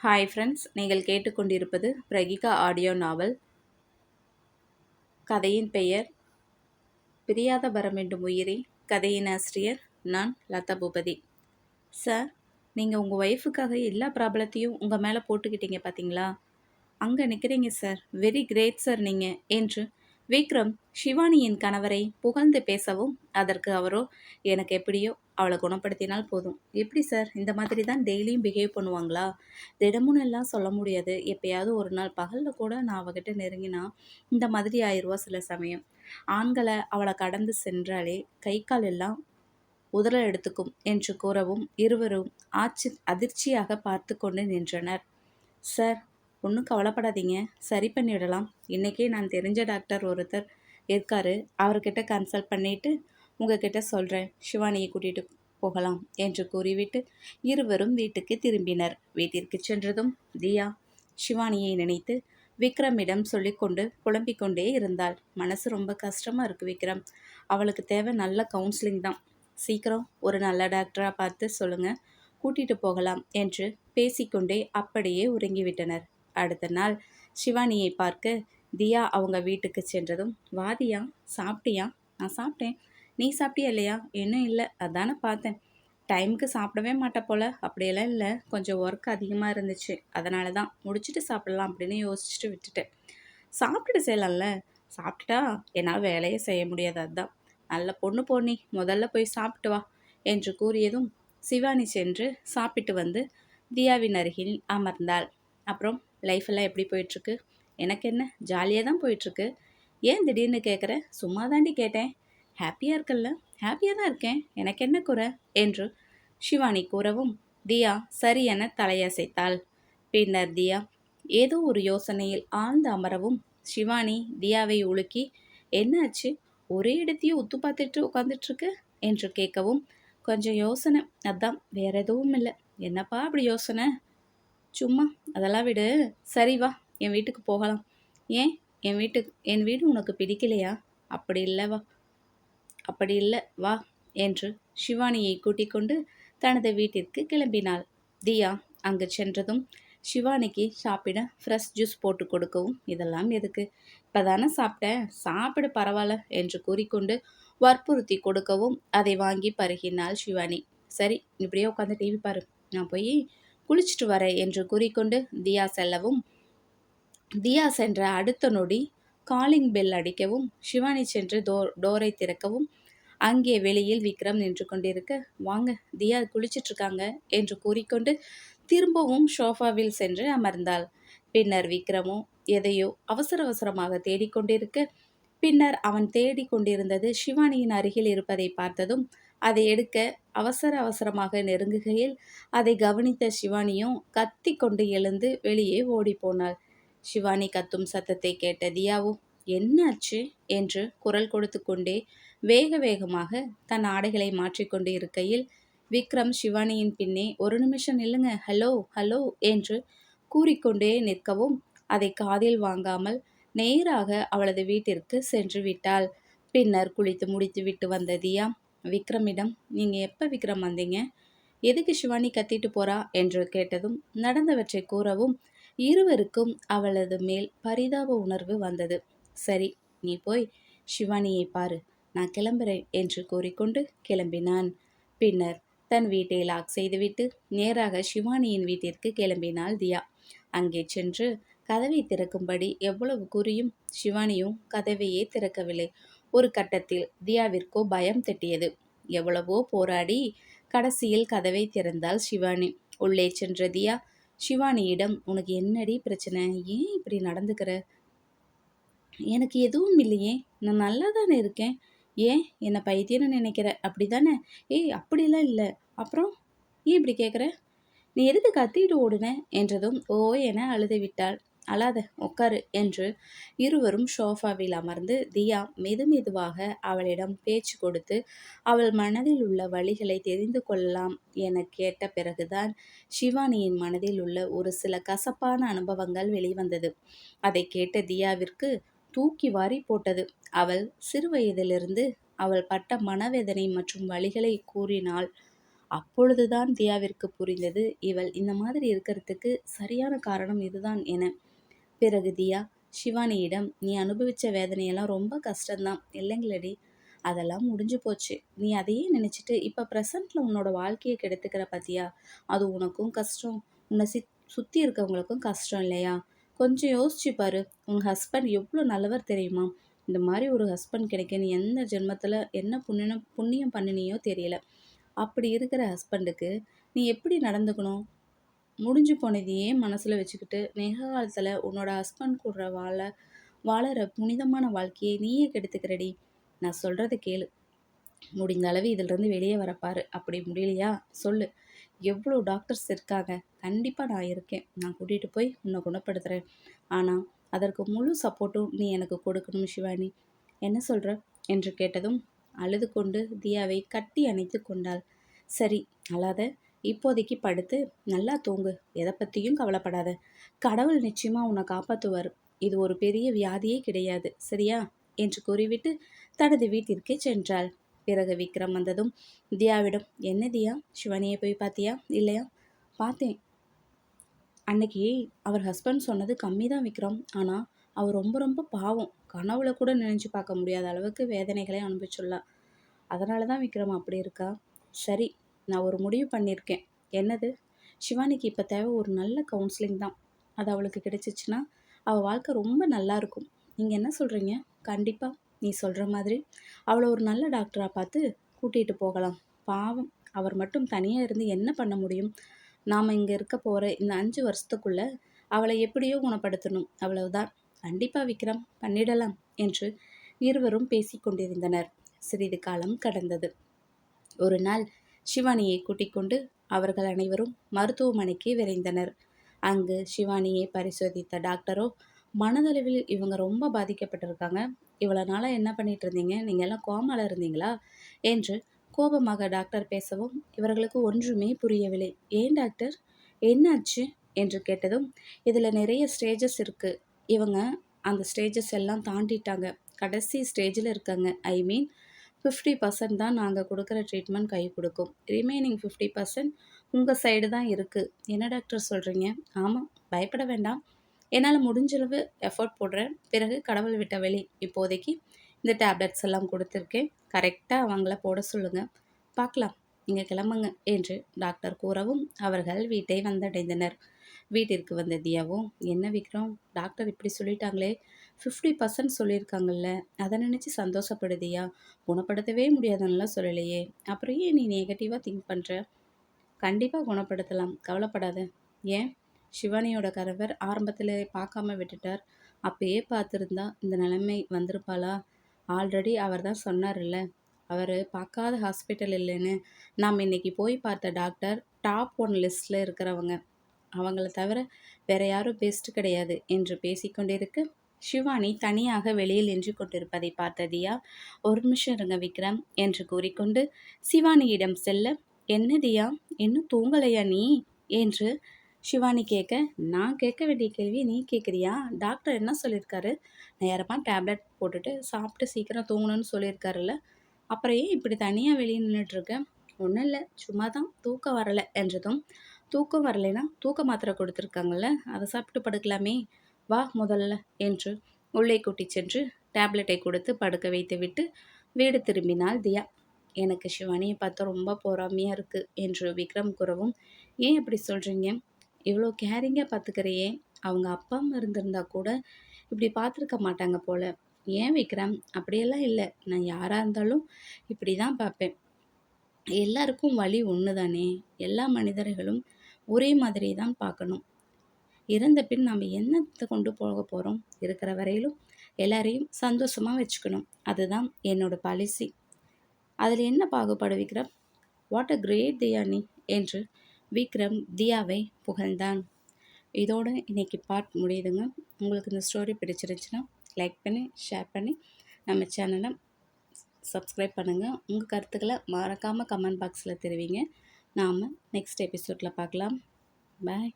Hi friends நீங்கள் கேட்டுக்கொண்டிருப்பது பிரகிகா audio நாவல். கதையின் பெயர் பிரியாத வரம் உயிரே கதையின் ஆசிரியர் நான் லதா பூபதி சார் நீங்கள் உங்கள் ஒய்ஃபுக்காக எல்லா ப்ராப்ளத்தையும் உங்கள் மேலே போட்டுக்கிட்டீங்க பார்த்தீங்களா அங்கே நிற்கிறீங்க சார் வெரி கிரேட் சார் நீங்கள் என்று விக்ரம் சிவானியின் கணவரை புகழ்ந்து பேசவும் அதற்கு அவரோ எனக்கு எப்படியோ அவளை குணப்படுத்தினால் போதும். எப்படி சார்? இந்த மாதிரி தான் டெய்லியும் பிஹேவ் பண்ணுவாங்களா? தினமும் எல்லாம் சொல்ல முடியாது. எப்பயாவது ஒரு நாள் பகலில் கூட நான் அவகிட்ட நெருங்கினா இந்த மாதிரி ஆயிடுவா சில சமயம். ஆண்களை அவளை கடந்து சென்றாலே கை கால் எல்லாம் உதற எடுத்துக்கும் என்று கூறவும் இருவரும் ஆச்சி அதிர்ச்சியாக பார்த்து கொண்டு நின்றனர். சார் ஒன்றும் கவலைப்படாதீங்க. சரி பண்ணிவிடலாம் இன்றைக்கே நான் தெரிஞ்ச டாக்டர் ஒருத்தர் இருக்காரு. அவர்கிட்ட கன்சல்ட் பண்ணிவிட்டு உங்ககிட்ட சொல்கிறேன் சிவானியை கூட்டிகிட்டு போகலாம் என்று கூறிவிட்டு இருவரும் வீட்டுக்கு திரும்பினர். வீட்டிற்கு சென்றதும் தியா சிவானியை நினைத்து விக்ரமிடம் சொல்லிக்கொண்டு புலம்பிக் கொண்டே இருந்தாள். மனசு ரொம்ப கஷ்டமாக இருக்குது விக்ரம். அவளுக்கு தேவை நல்ல கவுன்சிலிங் தான். சீக்கிரம் ஒரு நல்ல டாக்டராக பார்த்து சொல்லுங்கள் கூட்டிகிட்டு போகலாம் என்று பேசிக்கொண்டே அப்படியே உறங்கிவிட்டனர். அடுத்த நாள் சிவானியை பார்க்க தியா அவங்க வீட்டுக்கு சென்றதும் வாதியா சாப்பிட்டியா? நான் சாப்பிட்டேன். நீ சாப்பிட்டியா இல்லையா? இன்னும் இல்லை. அதானே பார்த்தேன். டைமுக்கு சாப்பிடவே மாட்டேன் போல். அப்படியெல்லாம் இல்லை. கொஞ்சம் ஒர்க் அதிகமாக இருந்துச்சு. அதனால தான் முடிச்சுட்டு சாப்பிடலாம் அப்படின்னு யோசிச்சுட்டு விட்டுட்டேன். சாப்பிட்டுட்டு செய்யலாம்ல? சாப்பிட்டுட்டா என்னால் வேலையே செய்ய முடியாது. அதுதான் நல்ல பொண்ணு போனி முதல்ல போய் சாப்பிட்டு வா என்று கூறியதும் சிவானி சென்று சாப்பிட்டு வந்து தியாவின் அருகில் அமர்ந்தாள். அப்புறம் லைஃப் எல்லாம் எப்படி போயிட்டுருக்கு? எனக்கு என்ன? ஜாலியாக தான் போயிட்டுருக்கு. ஏன் திடீர்னு கேட்குறேன் சும்மா தாண்டி கேட்டேன். ஹாப்பியாக இருக்கல்ல. ஹாப்பியாக தான் இருக்கேன். எனக்கு என்ன குறை? என்று சிவானி கூறவும் தியா சரி என தலையசைத்தாள். பின்னர் தியா ஏதோ ஒரு யோசனையில் ஆழ்ந்து அமரவும். சிவானி தியாவை உலுக்கி என்னாச்சு? ஒரே இடத்தையும் உத்து பார்த்துட்டு உட்காந்துட்ருக்கு என்று கேட்கவும் கொஞ்சம் யோசனை. அதான் வேற எதுவும் இல்லை. என்னப்பா அப்படி யோசனை? சும்மா அதெல்லாம் விடு. சரி வா. என் வீட்டுக்கு போகலாம். ஏன்? என் வீட்டுக்கு என் வீடு உனக்கு பிடிக்கலையா? அப்படி இல்லை வா. அப்படி இல்லை வா என்று சிவானியை கூட்டிக் கொண்டு தனது வீட்டிற்கு கிளம்பினாள். தியா அங்கு சென்றதும் சிவானிக்கு சாப்பிட ஃப்ரெஷ் ஜூஸ் போட்டு கொடுக்கவும். இதெல்லாம் எதுக்கு? இப்போ தானே சாப்பிட்டேன். சாப்பிட பரவாயில்ல என்று கூறிக்கொண்டு வற்புறுத்தி கொடுக்கவும் அதை வாங்கி பருகினாள் சிவானி சரி இப்படியே உட்காந்து டிவி பாரு. நான் போய் குளிச்சுட்டு வரேன் என்று கூறிக்கொண்டு தியா செல்லவும். தியா சென்ற அடுத்த நொடி காலிங் பெல் அடிக்கவும் சிவானி சென்று டோ டோரை திறக்கவும் அங்கே வெளியில் விக்ரம் நின்று கொண்டிருக்க வாங்க தியா குளிச்சிட்டு இருக்காங்க என்று கூறிக்கொண்டு திரும்பவும் ஷோஃபாவில் சென்று அமர்ந்தாள். பின்னர் விக்ரமோ எதையோ அவசர அவசரமாக தேடிக்கொண்டிருக்க பின்னர் அவன் தேடிக்கொண்டிருந்தது சிவானியின் அருகில் இருப்பதை பார்த்ததும் அதை எடுக்க அவசர அவசரமாக நெருங்குகையில் அதை கவனித்த சிவானியும் கத்தி கொண்டு எழுந்து வெளியே ஓடிப்போனாள் சிவானி கத்தும் சத்தத்தை கேட்ட தியாவும் என்னாச்சு என்று குரல் கொடுத்து கொண்டே வேக வேகமாக தன் ஆடைகளை மாற்றிக்கொண்டு இருக்கையில் விக்ரம் சிவானியின் பின்னே ஒரு நிமிஷம் நில்லுங்க. ஹலோ ஹலோ என்று கூறிக்கொண்டே நிற்கவும் அதை காதில் வாங்காமல் நேராக அவளது வீட்டிற்கு சென்று விட்டாள். பின்னர் குளித்து முடித்துவிட்டு வந்த தியா விக்ரமிடம் நீங்கள் எப்போ விக்ரம் வந்தீங்க? எதுக்கு சிவானி கத்திட்டு போறா? என்று கேட்டதும் நடந்தவற்றை கூறவும் இருவருக்கும் அவளது மேல் பரிதாப உணர்வு வந்தது. சரி நீ போய் சிவானியை பாரு. நான் கிளம்புறேன் என்று கூறிக்கொண்டு கிளம்பினான். பின்னர் தன் வீட்டை லாக் செய்துவிட்டு நேராக சிவானியின் வீட்டிற்கு கிளம்பினாள் தியா. அங்கே சென்று கதவை திறக்கும்படி எவ்வளவு கூறியும் சிவானியும் கதவையே திறக்கவில்லை. ஒரு கட்டத்தில் தியாவிற்கோ பயம் தட்டியது. எவ்வளவோ போராடி கடைசியில் கதவை திறந்தாள் சிவானி. உள்ளே சென்ற தியா சிவானியிடம் உனக்கு என்னடி பிரச்சனை? ஏன் இப்படி நடந்துக்கிற? எனக்கு எதுவும் இல்லையே. நான் நல்லா தானே இருக்கேன். ஏன் என்னை பைத்தியன்னு நினைக்கிற? அப்படி தானே ஏய் அப்படிலாம் இல்லை. அப்புறம் ஏன் இப்படி கேட்குற? நீ எதுக்கு கத்திட்டு ஓடுன? என்றதும் ஓ என அழுது விட்டாள் அழாத உட்காரு என்று இருவரும் ஷோஃபாவில் அமர்ந்து தியா மெது மெதுவாக அவளிடம் பேச்சு கொடுத்து அவள் மனதில் உள்ள வழிகளை தெரிந்து கொள்ளலாம் என கேட்ட பிறகுதான் சிவானியின் மனதில் உள்ள ஒரு சில கசப்பான அனுபவங்கள் வெளிவந்தது. அதை கேட்ட தியாவிற்கு தூக்கி வாரி போட்டது. அவள் சிறுவயதிலிருந்து அவள் பட்ட மனவேதனை மற்றும் வழிகளை கூறினாள் அப்பொழுதுதான் தியாவிற்கு புரிந்தது இவள் இந்த மாதிரி இருக்கிறதுக்கு சரியான காரணம் இதுதான் என பிறகு தியா சிவானியிடம் நீ அனுபவிச்ச வேதனையெல்லாம் ரொம்ப கஷ்டம்தான். இல்லைங்களடி அதெல்லாம் முடிஞ்சு போச்சு. நீ அதையே நினச்சிட்டு இப்போ ப்ரெசண்ட்டில் உன்னோட வாழ்க்கையை கெடுத்துக்கிற பத்தியா? அது உனக்கும் கஷ்டம். உன்னை சி சுற்றி இருக்கவங்களுக்கும் கஷ்டம் இல்லையா? கொஞ்சம் யோசிச்சு பாரு. உங்கள் ஹஸ்பண்ட் எவ்வளோ நல்லவர் தெரியுமா? இந்த மாதிரி ஒரு ஹஸ்பண்ட் கிடைக்க நீ எந்த ஜென்மத்தில் என்ன புண்ணியம் புண்ணியம் பண்ணினியோ தெரியல. அப்படி இருக்கிற ஹஸ்பண்டுக்கு நீ எப்படி நடந்துக்கணும்? முடிஞ்சு போனதையே மனசில் வச்சுக்கிட்டு நெக காலத்தில் உன்னோட ஹஸ்பண்ட் கூட வாழ வாழற புனிதமான வாழ்க்கையை நீயே கெடுத்துக்கிறடி. நான் சொல்கிறத கேளு. முடிந்த அளவு இதிலிருந்து வெளியே வரப்பாரு. அப்படி முடியலையா? சொல்லு. எவ்வளோ டாக்டர்ஸ் இருக்காங்க. கண்டிப்பாக நான் இருக்கேன். நான் கூட்டிகிட்டு போய் உன்னை குணப்படுத்துகிறேன் ஆனால் அதற்கு முழு சப்போர்ட்டும் நீ எனக்கு கொடுக்கணும் சிவானி. என்ன சொல்கிற என்று கேட்டதும் அழுது கொண்டு தியாவை கட்டி அணைத்து கொண்டாள். சரி அழாத. இப்போதைக்கு படுத்து நல்லா தூங்கு எதை பற்றியும் கவலைப்படாத. கடவுள் நிச்சயமாக உன்னை காப்பாற்றுவார் இது ஒரு பெரிய வியாதியே கிடையாது சரியா? என்று கூறிவிட்டு தனது வீட்டிற்கே சென்றாள். பிறகு விக்ரம் வந்ததும் தியாவிடம் என்ன தியா? சிவனியை போய் பார்த்தியா இல்லையா? பார்த்தேன் அன்னைக்கு அவர் ஹஸ்பண்ட் சொன்னது கம்மி தான் விக்ரம். ஆனால் அவர் ரொம்ப ரொம்ப பாவம். கனவுல கூட நினைச்சு பார்க்க முடியாத அளவுக்கு வேதனைகளை அனுபவிச்சுள்ளா அதனால தான் விக்ரம் அப்படி இருக்கா? சரி நான் ஒரு முடிவு பண்ணியிருக்கேன். என்னது? சிவானிக்கு இப்போ தேவை ஒரு நல்ல கவுன்சிலிங் தான். அது அவளுக்கு கிடைச்சிச்சுன்னா அவள் வாழ்க்கை ரொம்ப நல்லா இருக்கும். நீங்கள் என்ன சொல்கிறீங்க கண்டிப்பாக நீ சொல்கிற மாதிரி. அவளை ஒரு நல்ல டாக்டராக பார்த்து கூட்டிகிட்டு போகலாம். பாவம் அவர் மட்டும் தனியாக இருந்து என்ன பண்ண முடியும்? நாம் இங்கே இருக்க போகிற இந்த அஞ்சு வருஷத்துக்குள்ளே அவளை எப்படியோ குணப்படுத்தணும். அவ்வளவுதான். கண்டிப்பாக விக்ரம் பண்ணிடலாம் என்று இருவரும் பேசிக்கொண்டிருந்தனர் சிறிது காலம் கடந்தது. ஒரு நாள் சிவானியை கூட்டிக்கொண்டு அவர்கள் அனைவரும் மருத்துவமனைக்கு விரைந்தனர். அங்கு சிவானியை பரிசோதித்த டாக்டரோ மனதளவில் இவங்க ரொம்ப பாதிக்கப்பட்டிருக்காங்க. இவ்வளோ நாளாக என்ன பண்ணிட்டு இருந்தீங்க? நீங்கள் எல்லாம் கோமால இருந்தீங்களா? என்று கோபமாக டாக்டர் பேசவும் இவர்களுக்கு ஒன்றுமே புரியவில்லை. ஏன் டாக்டர்? என்னாச்சு? என்று கேட்டதும் இதில் நிறைய ஸ்டேஜஸ் இருக்குது இவங்க அந்த ஸ்டேஜஸ் எல்லாம் தாண்டிட்டாங்க. கடைசி ஸ்டேஜில் இருக்காங்க. ஐ மீன் ஃபிஃப்டி பர்சன்ட் தான் நாங்கள் கொடுக்குற ட்ரீட்மெண்ட் கை கொடுக்கும். ரிமைனிங் ஃபிஃப்டி பர்சன்ட் உங்கள் சைடு தான் இருக்குது என்ன டாக்டர் சொல்கிறீங்க ஆமாம் பயப்பட வேண்டாம். என்னால் முடிஞ்சளவு எஃபர்ட் போடுறேன். பிறகு கடவுள் விட்ட வெளி இப்போதைக்கு இந்த டேப்லெட்ஸ் எல்லாம் கொடுத்துருக்கேன். கரெக்டாக அவங்கள போட சொல்லுங்கள் பார்க்கலாம். நீங்கள் கிளம்புங்க என்று டாக்டர் கூறவும் அவர்கள் வீட்டை வந்தடைந்தனர். வீட்டிற்கு வந்த தியாவும் என்ன விக்ரம்? டாக்டர் இப்படி சொல்லிட்டாங்களே. ஃபிஃப்டி பர்சன்ட் சொல்லியிருக்காங்கல்ல அதை நினச்சி சந்தோஷப்படுதியா? குணப்படுத்தவே முடியாதுன்னெலாம் சொல்லலையே. அப்புறம் ஏன் நீ நெகட்டிவாக திங்க் பண்ணுற கண்டிப்பாக குணப்படுத்தலாம். கவலைப்படாத. ஏன்? சிவானியோட கணவர் ஆரம்பத்தில் பார்க்காம விட்டுட்டார். அப்பயே பார்த்துருந்தா இந்த நிலைமை வந்திருப்பாளா? ஆல்ரெடி அவர் தான் சொன்னார்ல அவர் பார்க்காத ஹாஸ்பிட்டல் இல்லைன்னு. நாம் இன்றைக்கி போய் பார்த்த டாக்டர் டாப் ஒன் லிஸ்ட்டில் இருக்கிறவங்க. அவங்கள தவிர வேற யாரும் பெஸ்ட் கிடையாது என்று பேசிக்கொண்டிருக்கு சிவானி தனியாக வெளியில் நின்று கொண்டிருப்பதை பார்த்த தியா ஒரு நிமிஷம் இருங்க விக்ரம் என்று கூறிக்கொண்டு சிவானியிடம் செல்ல. என்ன தியா? இன்னும் தூங்கலையா நீ? என்று சிவானி கேட்க நான் கேட்க வேண்டிய கேள்வி நீ கேட்குறியா? டாக்டர் என்ன சொல்லியிருக்காரு? நேரமாக டேப்லெட் போட்டுட்டு சாப்பிட்டு சீக்கிரம் தூங்கணும்னு சொல்லியிருக்காருல்ல. அப்புறம் ஏன் இப்படி தனியாக வெளியே நின்றுட்டுருக்கேன் ஒன்றும் இல்லை சும்மா தான் தூக்கம் வரலை என்றதும் தூக்கம் வரலைன்னா தூக்க மாத்திரை கொடுத்துருக்காங்கல்ல அதை சாப்பிட்டு படுக்கலாமே. வா முதல்ல என்று உள்ளே கூட்டி சென்று டேப்லெட்டை கொடுத்து படுக்க வைத்து விட்டு வீடு திரும்பினாள் தியா. எனக்கு சிவானியை பார்த்தா ரொம்ப பொறாமையாக இருக்குது என்று விக்ரம் கூறவும் ஏன் அப்படி சொல்கிறீங்க இவ்வளோ கேரிங்காக பார்த்துக்கிறையே. அவங்க அப்பா அம்மா இருந்திருந்தா கூட இப்படி பார்த்துருக்க மாட்டாங்க போல். ஏன் விக்ரம்? அப்படியெல்லாம் இல்லை. நான் யாராக இருந்தாலும் இப்படி தான் பார்ப்பேன். எல்லாருக்கும் வழி ஒன்று தானே எல்லா மனிதர்களும் ஒரே மாதிரி தான் பார்க்கணும். இறந்த பின் நம்ம என்னத்தை கொண்டு போக போகிறோம் இருக்கிற வரையிலும் எல்லாரையும் சந்தோஷமாக வச்சுக்கணும். அதுதான் என்னோட பாலிசி அதில் என்ன பாகுபாடு விக்ரம்? வாட் அ கிரேட் தியானி என்று விக்ரம் தியாவை புகழ்ந்தான். இதோடு இன்றைக்கி பார்ட் முடியுதுங்க. உங்களுக்கு இந்த ஸ்டோரி பிடிச்சிருந்துச்சுன்னா லைக் பண்ணி ஷேர் பண்ணி நம்ம சேனலை சப்ஸ்கிரைப் பண்ணுங்கள் உங்கள் கருத்துக்களை மறக்காமல் கமெண்ட் பாக்ஸில் தெரிவிங்க. நாம் நெக்ஸ்ட் எபிசோடில் பார்க்கலாம். பாய்